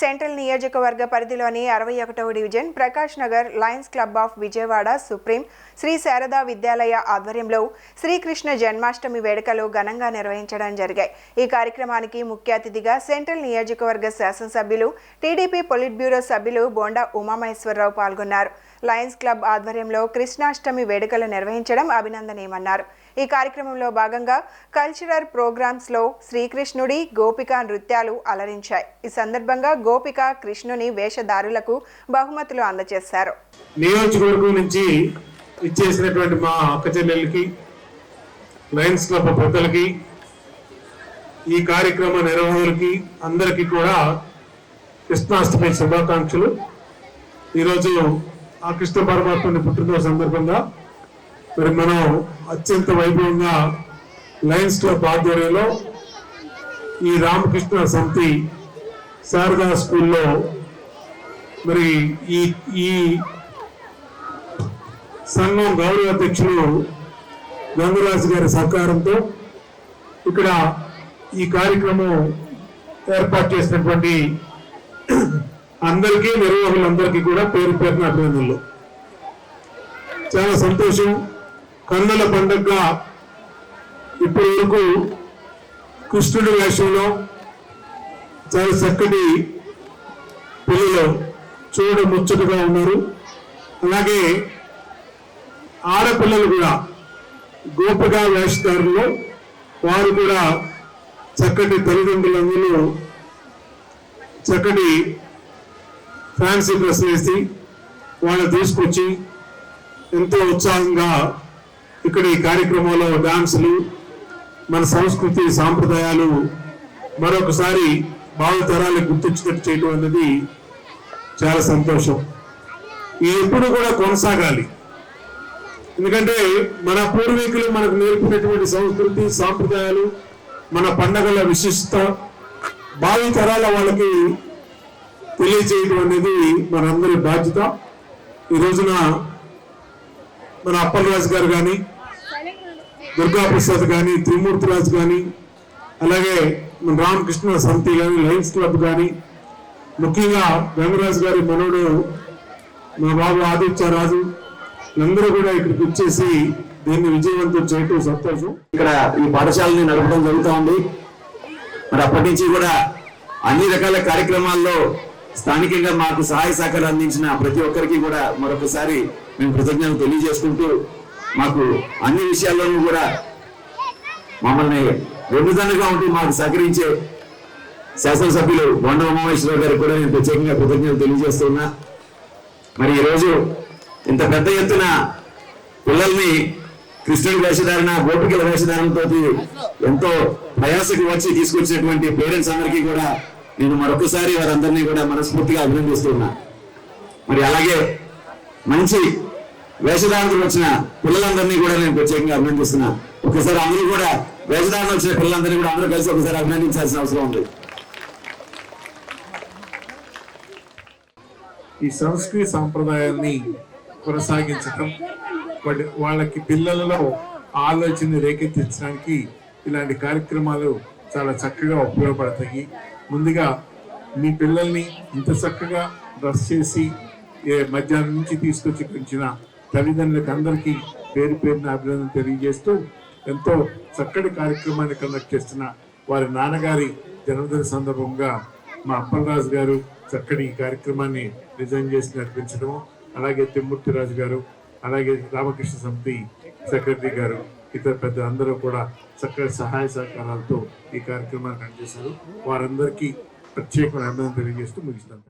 Central నియోజకవర్గ పరిధిలోని అరవై ఒకటవ division Prakash Nagar Lions Club of Vijayawada Supreme Sri Sarada Vidyalaya ఆధ్వర్యంలో శ్రీకృష్ణ జన్మాష్టమి వేడుకలు ఘనంగా నిర్వహించడం జరిగాయి. ఈ కార్యక్రమానికి ముఖ్య అతిథిగా సెంట్రల్ నియోజకవర్గ శాసనసభ్యులు టీడీపీ పొలిట్ బ్యూరో సభ్యులు బోండా ఉమామహేశ్వరరావు పాల్గొన్నారు. లయన్స్ క్లబ్ ఆధ్వర్యంలో కృష్ణాష్టమి వేడుకలు నిర్వహించడం అభినందనీయమన్నారు. ఈ కార్యక్రమంలో భాగంగా కల్చరల్ ప్రోగ్రామ్స్లో శ్రీకృష్ణుడి గోపిక నృత్యాలు అలరించాయి. ఈ సందర్భంగా గోపిక కృష్ణుని వేషధారులకు బహుమతులు అందజేశారు. నియోజకవర్గం నుంచి ఇచ్చేసినటువంటి మా అక్క చెల్లెలకి లయన్స్ క్లబ్ పెద్దలకి ఈ కార్యక్రమ నిర్వహణకి అందరికీ కూడా కృష్ణాష్టమి శుభాకాంక్షలు. ఈరోజు ఆ కృష్ణ పరమాత్మని పుట్టినరోజు సందర్భంగా మరి మనం అత్యంత వైభవంగా లయన్స్ క్లబ్ ఆధ్వర్యంలో ఈ రామకృష్ణ సమితి శారదా స్కూల్లో మరి ఈ ఈ సంఘం గౌరవ అధ్యక్షులు గంగరాజు గారి సహకారంతో ఇక్కడ ఈ కార్యక్రమం ఏర్పాటు చేసినటువంటి అందరికీ నిర్వాహకులందరికీ కూడా పేరు పేరున అభినందనలు. చాలా సంతోషం. కన్నుల పండుగగా ఇప్పటి వరకు కృష్ణుడి వేషంలో చాలా చక్కటి పిల్లలు చూడ ముచ్చటగా ఉన్నారు. అలాగే ఆడపిల్లలు కూడా గోపగా వేషధారులు వారు కూడా చక్కటి తల్లిదండ్రులందరూ చక్కటి ఫ్యాన్సీ డ్రెస్ వేసి వాళ్ళని తీసుకొచ్చి ఎంతో ఉత్సాహంగా ఇక్కడ ఈ కార్యక్రమంలో డాన్సులు మన సంస్కృతి సాంప్రదాయాలు మరొకసారి భావితరాలకు గుర్తించినట్టు చేయడం అనేది చాలా సంతోషం. ఇది ఎప్పుడు కూడా కొనసాగాలి. ఎందుకంటే మన పూర్వీకులు మనకు నేర్పినటువంటి సంస్కృతి సాంప్రదాయాలు మన పండగల విశిష్టత భావి తరాల వాళ్ళకి తెలియజేయడం అనేది మనందరి బాధ్యత. ఈ రోజున మన అప్పలరాజు గారు కానీ దుర్గాప్రసాద్ కానీ త్రిమూర్తిరాజు కానీ అలాగే మన రామకృష్ణ సమితి కానీ లయన్స్ క్లబ్ కానీ ముఖ్యంగా గంగరాజు గారి మనవుడు మా బాబు ఆదిత్యరాజు అందరూ కూడా ఇక్కడికి వచ్చేసి దీన్ని విజయవంతం చేయటం సంతోషం. ఇక్కడ ఈ పాఠశాలని నడపడం జరుగుతూ ఉంది. మరి అప్పటి నుంచి కూడా అన్ని రకాల కార్యక్రమాల్లో స్థానికంగా మాకు సహాయ సహకారం అందించిన ప్రతి ఒక్కరికి కూడా మరొకసారి మేము కృతజ్ఞతలు తెలియజేసుకుంటూ మాకు అన్ని విషయాల్లోనూ కూడా మమ్మల్ని వెన్నుదన్నుగా ఉంటూ మాకు సహకరించే శాసనసభ్యులు బొండ ఉమామేశ్వరరావు గారికి కూడా నేను ప్రత్యేకంగా కృతజ్ఞతలు తెలియజేస్తున్నా. మరి ఈరోజు ఇంత పెద్ద ఎత్తున పిల్లల్ని కృష్ణుడి వేషధారణ గోపికల వేషధారణతో ఎంతో ప్రయాసకు వచ్చి తీసుకొచ్చినటువంటి పేరెంట్స్ అందరికీ కూడా నేను మరొకసారి వారందరినీ కూడా మనస్ఫూర్తిగా అభినందిస్తున్నా. మరి అలాగే మంచి వేషధారణకు వచ్చిన పిల్లలందరినీ కూడా నేను ప్రత్యేకంగా అభినందిస్తున్నా. ఒకసారి అందరూ కూడా వేషధారణ వచ్చిన పిల్లలందరినీ కూడా అందరూ కలిసి ఒకసారి అభినందించాల్సిన అవసరం ఉంది. ఈ సంస్కృతి సాంప్రదాయాన్ని కొనసాగించటం వాటి వాళ్ళకి పిల్లలలో ఆలోచన రేకెత్తించడానికి ఇలాంటి కార్యక్రమాలు చాలా చక్కగా ఉపయోగపడతాయి. ముందుగా మీ పిల్లల్ని ఇంత చక్కగా డ్రెస్ చేసి ఏ మధ్యాహ్నం నుంచి తీసుకొచ్చి పెంచిన తల్లిదండ్రులకు అందరికీ పేరు పేరున అభినందన తెలియజేస్తూ ఎంతో చక్కటి కార్యక్రమాన్ని కండక్ట్ చేస్తున్న వారి నాన్నగారి జన్మదిన సందర్భంగా మా అప్పలరాజు గారు చక్కటి ఈ కార్యక్రమాన్ని డిజైన్ చేసి నడిపించడం అలాగే తిమ్మూర్తి రాజు గారు అలాగే రామకృష్ణ సమితి సెక్రటరీ గారు ఇతర పెద్ద అందరూ కూడా చక్కటి సహాయ సహకారాలతో ఈ కార్యక్రమాన్ని పనిచేశారు వారందరికీ ప్రత్యేకమైన అభినందన తెలియజేస్తూ ముగిస్తాను